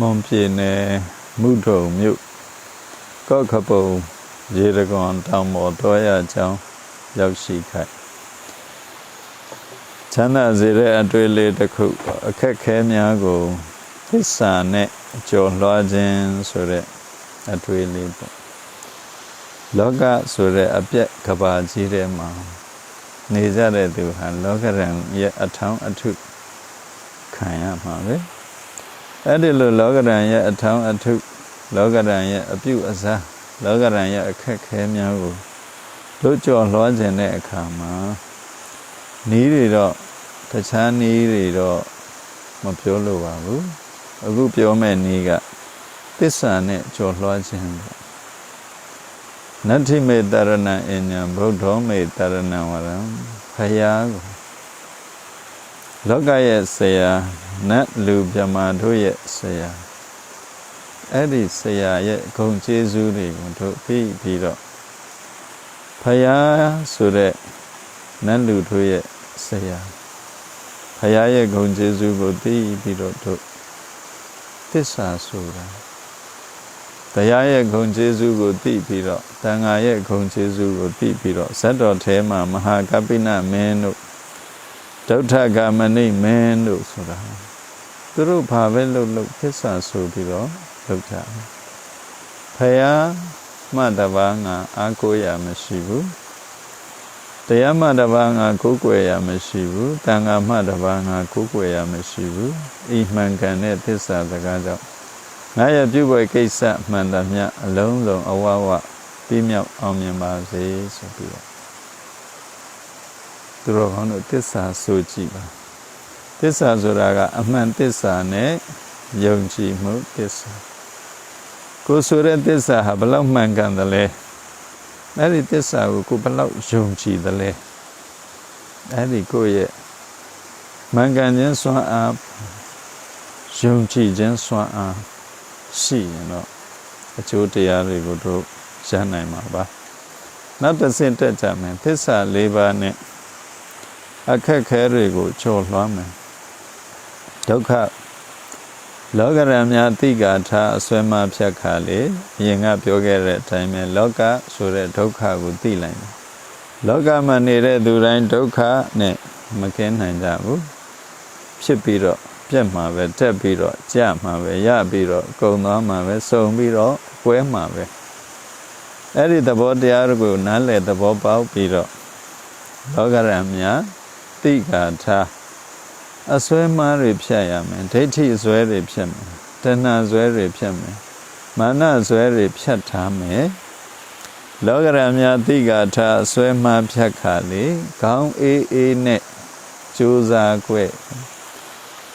မွန်ပြည်နယ်မှုထုံမြို့ကော့ခပုံ ရေတကွန်တောင်ပေါ်တော်ရကျောင်းရောက်ရှိခိုက်ချမ်းသာစေတဲ့အတွေ့အလေးတစ်ခု အခက်ခဲများကိုသစ္စာနဲ့ကြော်လွှားခြင်းဆိုတဲ့အတွေ့အလေးပေါ့လောကဆိုတဲ့အပြက်ကဘာကြီးထဲမှာနေကြတဲ့သူဟာလောကရန်ရဲ့အထောင်းအထုခံရမှာပဲ အဲ့ဒီလိုလောကရန်ရဲ့အထောင်းအထုလောကရန်ရဲ့အပြုအစားလောကရန်ရဲ့အခက်ခဲများကိုတို့ကြော်လွှားခြင်းတဲ့အခါမှာနီးတွေတော့တခြားနီးတွေတော့မပြောလို့ပါဘူးအခုပြောမဲ့နီးကသစ္စာနဲ့ကြော်လွှားခြင်းပေါ့နတ္ထိမေတရဏအညာဗုဒ္ဓောမေတရဏဝရံဖယားကို လောကရဲ့ဆရာနတ်လူမြမာတို့ရဲ့ဆရာအဲ့ဒီဆရာရဲ့ဂုဏ်ကျေးဇူးတွေကိုတို့ပြီးပြီးတော့ဖယားဆိုတဲ့နတ်လူတို့ရဲ့ဆရာဖယားရဲ့ဂုဏ်ကျေးဇူးကိုသိပြီးတော့တို့သစ္စာဆိုတာတရားရဲ့ဂုဏ်ကျေးဇူးကိုသိပြီးတော့တန်ဃာရဲ့ဂုဏ်ကျေးဇူးကိုသိပြီးတော့ဇတ်တော်ထဲမှာမဟာကပိနမင်းတို့ ဒုဋ္ဌဂမဏိမင်းတို့ဆိုတာသူတို့ဘာပဲလုပ်လို့သစ္စာဆိုပြီးတော့လုပ်ကြတယ်ဖယားမှတပါးငါအာကိုရမရှိဘူးတရားမှတပါးငါကိုးကွယ်ရမရှိဘူးတန်ခါမှတပါးငါကိုးကွယ်ရမရှိဘူးဤမှန်ကန်တဲ့သစ္စာစကားကြောင့်ငါရဲ့ပြုပွဲကိစ္စမှန်သမျှအလုံးစုံအဝဝပြီးမြောက်အောင်မြင်ပါစေဆိုပြီးတော့ သူတော်ကောင်းတို့သစ္စာဆိုကြည့်ပါသစ္စာဆိုတာကအမှန်သစ္စာနဲ့ယုံကြည်မှုသစ္စာကိုဆိုတဲ့သစ္စာဟာဘယ်လောက်မှန်ကန်သလဲအဲ့ဒီသစ္စာကိုကိုဘယ်လောက်ယုံကြည်သလဲအဲ့ဒီကိုရဲ့မှန်ကန်ခြင်းစွမ်းအားယုံကြည်ခြင်းစွမ်းအားရှိရင်တော့အကျိုးတရားတွေကိုတို့ရနိုင်မှာပါနောက်တစ်ဆင့်တက်ကြမယ်သစ္စာ၄ပါးနဲ့ အခက်ခဲတွေကိုကျော်လွှမ်းမယ်ဒုက္ခလောကရံများတိကာထာအစွဲမဖြတ်ခါလေအရင်ကပြောခဲ့တဲ့အတိုင်းပဲလောကဆိုတဲ့ဒုက္ခကိုသိလိုက်တယ်လောကမှာနေတဲ့သူတိုင်းဒုက္ခနဲ့မကင်းနိုင်ကြဘူးဖြစ်ပြီးတော့ပြက်မှာပဲတက်ပြီးတော့ကြမှာပဲရပြီးတော့ကုံသွားမှာပဲစုံပြီးတော့ကွဲမှာပဲအဲ့ဒီသဘောတရားကိုနားလည်သဘောပေါက်ပြီးတော့လောကရံများ တိကာထာအစွဲမားတွေဖြတ်ရမယ်ဒိဋ္ဌိအစွဲတွေဖြတ်မယ်တဏှာစွဲတွေဖြတ်မယ်မာနစွဲတွေဖြတ်ထားမယ်လောကရမြတ်တိကာထအစွဲမားဖြတ်ခါလေခေါင်းအေးအေးနဲ့ကြိုးစားခွဲ့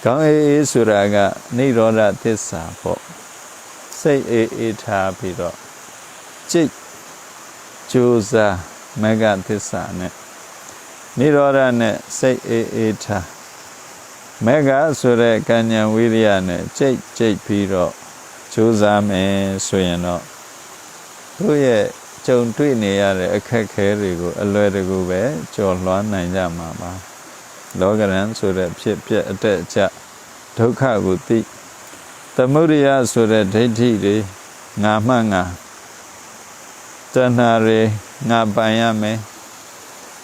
ခေါင်းအေးအေးဆိုတာကနိရောဓသစ္စာပေါ့စိတ်အေးအေးထားပြီးတော့จิตကြိုးစားမဂ္ဂသစ္စာနဲ့ နိရောဓနဲ့စိတ်အေးအေးထားမေဃဆိုတဲ့ကဉ္ဉဝိရိယနဲ့ကြိတ်ကြိတ်ပြီးတော့ကြိုးစားမယ်ဆိုရင်တော့တို့ရဲ့ကြုံတွေ့နေရတဲ့အခက်ခဲတွေကိုအလွယ်တကူပဲကျော်လွှမ်းနိုင်ကြမှာပါလောကရန်ဆိုတဲ့ဖြစ်ပျက်အတက်အကျဒုက္ခကိုသိသမုဒိယဆိုတဲ့ဒိဋ္ဌိတွေငါမှငါတဏှာတွေငါပိုင်ရမယ်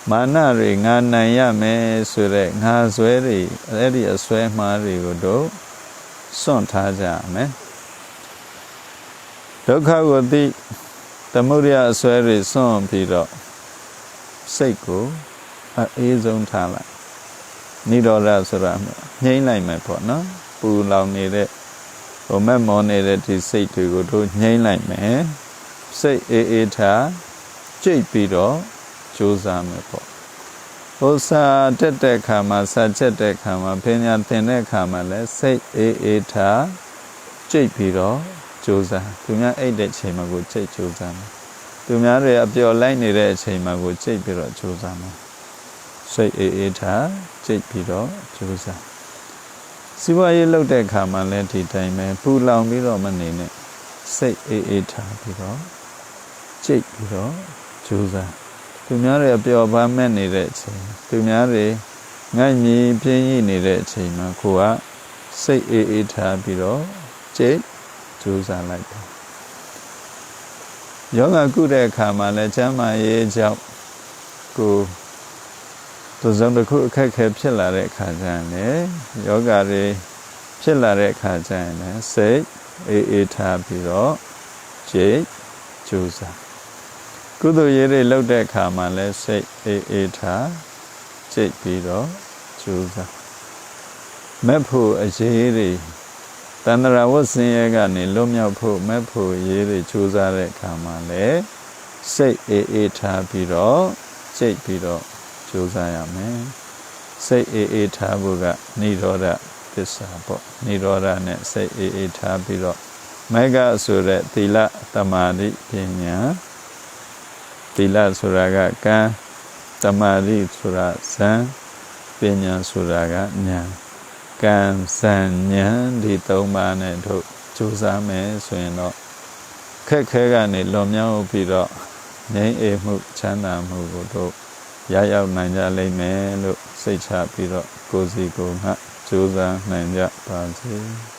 မာနတွေငါနိုင်ရမယ်ဆိုတဲ့ငါဆွဲတွေအဲ့ဒီအဆွဲမှားတွေကိုတို့စွန့်ထားကြမယ်ဒုက္ခကိုသိသမုဒယအဆွဲတွေစွန့်ပြီးတော့စိတ်ကိုအေးဆုံးထားလိုက်နိရောဓဆိုတာငြိမ့်လိုက်မယ်ပေါ့နော်ပူလောင်နေတဲ့ဟိုမက်မောနေတဲ့ဒီစိတ်တွေကိုတို့ငြိမ့်လိုက်မယ်စိတ်အေးအေးထားကြိတ်ပြီးတော့ ကြိုးစားမယ်ပေါ့ဟိုစာတက်တဲ့ခါမှာစာချက်တဲ့ခါမှာပညာသင်တဲ့ခါမှာလည်းစိတ်အေးအေးထားကြိတ်ပြီးတော့ကြိုးစားသူများအိတ်တဲ့ချိန်မှာကိုကြိတ်ကြိုးစားမယ်သူများတွေအပျော်လိုက်နေတဲ့အချိန်မှာကိုကြိတ်ပြီးတော့ကြိုးစားမယ်စိတ်အေးအေးထားကြိတ်ပြီးတော့ကြိုးစားစီးပွားရေးလုပ်တဲ့ခါမှာလည်းဒီတိုင်းပဲပူလောင်ပြီးတော့မနေနဲ့စိတ်အေးအေးထားပြီးတော့ကြိတ်ပြီးတော့ကြိုးစား သူများတွေအပျော်ပါမဲ့နေတဲ့အချိန်သူများတွေငတ်ညီပြင်းရည်နေတဲ့အချိန်မှာကိုကစိတ်အေးအေးထားပြီးတော့ကြိတ်ကြိုးစားလိုက်တယ်ယောဂကုတဲ့အခါမှာလည်းကျမ်းမာရေးကြောင့်ကိုသူစုံတစ်ခုအခက်ခဲဖြစ်လာတဲ့အခါကျရင်လည်းယောဂတွေဖြစ်လာတဲ့အခါကျရင်လည်းစိတ်အေးအေးထားပြီးတော့ကြိတ်ကြိုးစား ကုသိုလ်ရေးတွေလုပ်တဲ့အခါမှာလည်းစိတ်အေးအေးထားကြိတ်ပြီးတော့ကြိုးစားမက်ဖို့အရေးတွေတန္တရာဝတ်စင်ရဲကနေလွတ်မြောက်ဖို့မက်ဖို့ရေးတွေကြိုးစားတဲ့အခါမှာလည်းစိတ်အေးအေးထားပြီးတော့ကြိတ်ပြီးတော့ကြိုးစားရမယ်စိတ်အေးအေးထားဖို့ကនិရောဓသစ္စာပေါ့និရောဓနဲ့စိတ်အေးအေးထားပြီးတော့မေဃဆိုတဲ့သီလတမာတိပညာ သီလဆိုတာကကံတမာတိဆိုတာဇံပညာဆိုတာကဉာဏ်ကံဇံဉာဏ်ဒီသုံးပါးနဲ့တို့ကြိုးစားမယ်ဆိုရင်တော့ခက်ခဲကနေလွန်မြောက်ပြီးတော့ငြိမ်းအေးမှုချမ်းသာမှုကိုတို့ရရောက်နိုင်ကြလိမ့်မယ်လို့စိတ်ချပြီးတော့ကိုယ်စီကိုယ်ငှကြိုးစားနိုင်ကြပါစေ။